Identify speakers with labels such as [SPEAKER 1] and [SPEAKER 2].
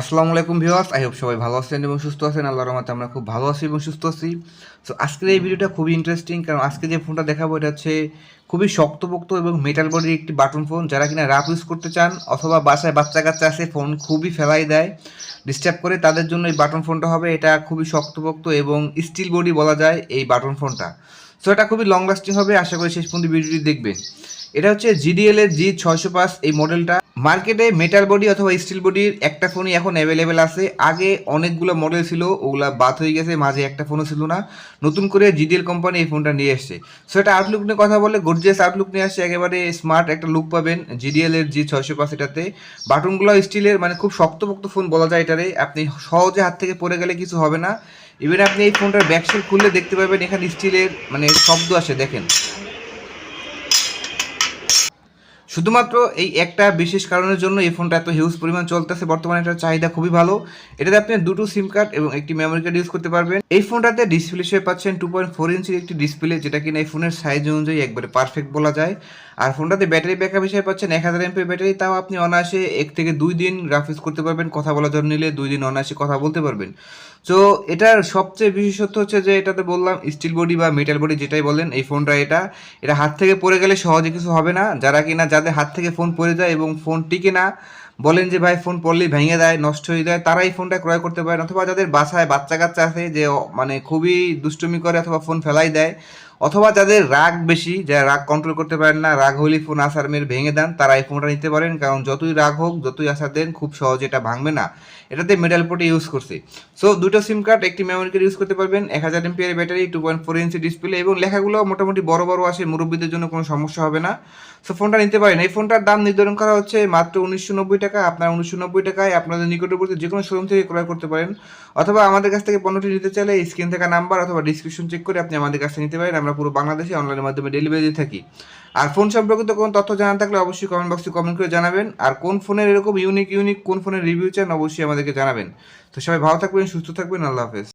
[SPEAKER 1] আসসালামু আলাইকুম viewers, I hope সবাই ভালো আছেন এবং সুস্থ আছেন। আল্লাহর রহমতে আমরা খুব ভালো আছি এবং সুস্থ আছি। সো আজকের এই ভিডিওটা খুবই ইন্টারেস্টিং কারণ আজকে যে ফোনটা দেখাবো, এটা হচ্ছে খুবই শক্তপোক্ত এবং মেটাল বডির একটি বাটন ফোন যারা কিনা রাফ ইউজ করতে চান অথবা বাসায় বাচ্চা কাচ্চা আসে ফোন খুবই ফেলাই দেয়। ডিস্টার্ব করে তাদের জন্য এই বাটন ফোনটা হবে। এটা খুবই শক্তপোক্ত এবং স্টিল বডি বলা যায় এই বাটন ফোনটা সো এটা খুবই লং লাস্টিং হবে। আশা করি শেষ পর্যন্ত ভিডিওটি দেখবেন। এটা হচ্ছে জিডিএল এর জি ছয়শো পাঁচ এই মডেলটা মার্কেটে মেটাল বডি অথবা স্টিল বডির একটা ফোনই এখন অ্যাভেলেবেল আছে। আগে অনেকগুলো মডেল ছিল, ওগুলা বাদ হয়ে গেছে, মাঝে একটা ফোনও ছিল না। নতুন করে জিডিএল কোম্পানি এই ফোনটা নিয়ে এসছে। সো এটা আউটলুক নিয়ে কথা বলে গর্জিয়াস আউটলুক নিয়ে আসছে, একেবারে স্মার্ট একটা লুক পাবেন জিডিএল এর জি ছয়শো পাঁচ এটাতে। বাটনগুলো স্টিলের মানে খুব শক্তপোক্ত ফোন বলা যায় এটারে। আপনি সহজে হাত থেকে পড়ে গেলে কিছু হবে না। ইভেন আপনি এই ফোনটার ব্যাকসেল খুললে দেখতে পাবেন, এখানে স্টিলের মানে শব্দ আসে, দেখেন। শুধুমাত্র এই একটা বিশেষ কারণের জন্য এই ফোনটা এত হিউজ পরিমাণ চলতেছে, বর্তমানে এটার চাহিদা খুবই ভালো। এটাতে আপনি দুটো সিম কার্ড এবং একটি মেমোরি কার্ড ইউজ করতে পারবেন। এই ফোনটাতে ডিসপ্লে হিসেবে পাচ্ছেন টু পয়েন্ট ফোর ইঞ্চির একটি ডিসপ্লে যেটা কিনা এই ফোনের সাইজ অনুযায়ী একবারে পারফেক্ট বলা যায়। আর ফোনটাতে ব্যাটারি ব্যাকআপ হিসেবে পাচ্ছেন এক হাজার এমপি ব্যাটারি তাও আপনি অনায়াসে এক থেকে দুই দিন রাফ ইউজ করতে পারবেন। কথা বলার জন্য নিলে দুই দিন অনায়াসে কথা বলতে পারবেন। তো এটার সবচেয়ে বিশেষত্ব হচ্ছে যে এটাতে বললাম স্টিল বডি বা মেটাল বডি যেটাই বলেন, এই ফোনটা এটা এটা হাত থেকে পড়ে গেলে সহজে কিছু হবে না। যারা কিনা যাদের হাত থেকে ফোন পড়ে যায় এবং ফোন টিকে না, বলেন যে, ভাই ফোন পড়লেই ভেঙে দেয়, নষ্ট হয়ে যায় তারা এই ফোনটা ক্রয় করতে পারেন। অথবা যাদের বাসায় বাচ্চা কাচ্চা আছে যে মানে খুবই দুষ্টুমি করে অথবা ফোন ফেলাই দেয় অথবা যাদের রাগ বেশি, যারা রাগ কন্ট্রোল করতে পারেন না, রাগ হলে ফোন আসার মেরে ভেঙে দেন, তারা এই ফোনটা নিতে পারেন। কারণ যতই রাগ হোক, যতই আসার দেন, খুব সহজে এটা ভাঙবে না। এটাতে মেডাল পোর্টে ইউজ করছে। সো দুটো সিম কার্ড একটি মেমোরি কার্ড ইউজ করতে পারবেন। এক হাজার MPR battery two point four inch display এবং লেখাগুলো মোটামুটি বড় বড় আসে, মুরব্বীদের জন্য কোনো সমস্যা হবে না। সো ফোনটা নিতে পারেন। এই ফোনটার দাম নির্ধারণ করা হচ্ছে মাত্র উনিশশো নব্বই টাকা। আপনার উনিশশো নব্বই টাকায় আপনাদের নিকটবর্তী যে কোনো শোরুম থেকে ক্রয় করতে পারেন। অথবা আমাদের কাছ থেকে পণ্যটি নিতে চাইলে স্ক্রিন থাকা নাম্বার অথবা ডিসক্রিপশন চেক করে আপনি আমাদের কাছে নিতে পারেন। আমরা পুরো বাংলাদেশে অনলাইনের মাধ্যমে ডেলিভারি দিয়ে থাকি। আর ফোন সম্পর্কিত কোনো তথ্য জানা থাকলে অবশ্যই কমেন্ট বক্সে কমেন্ট করে জানাবেন। আর কোন ফোনের এরকম ইউনিক ইউনিক কোন ফোনের রিভিউ চান অবশ্যই আমাদেরকে জানাবেন। তো সবাই ভালো থাকবেন, সুস্থ থাকবেন, আল্লাহ হাফেজ।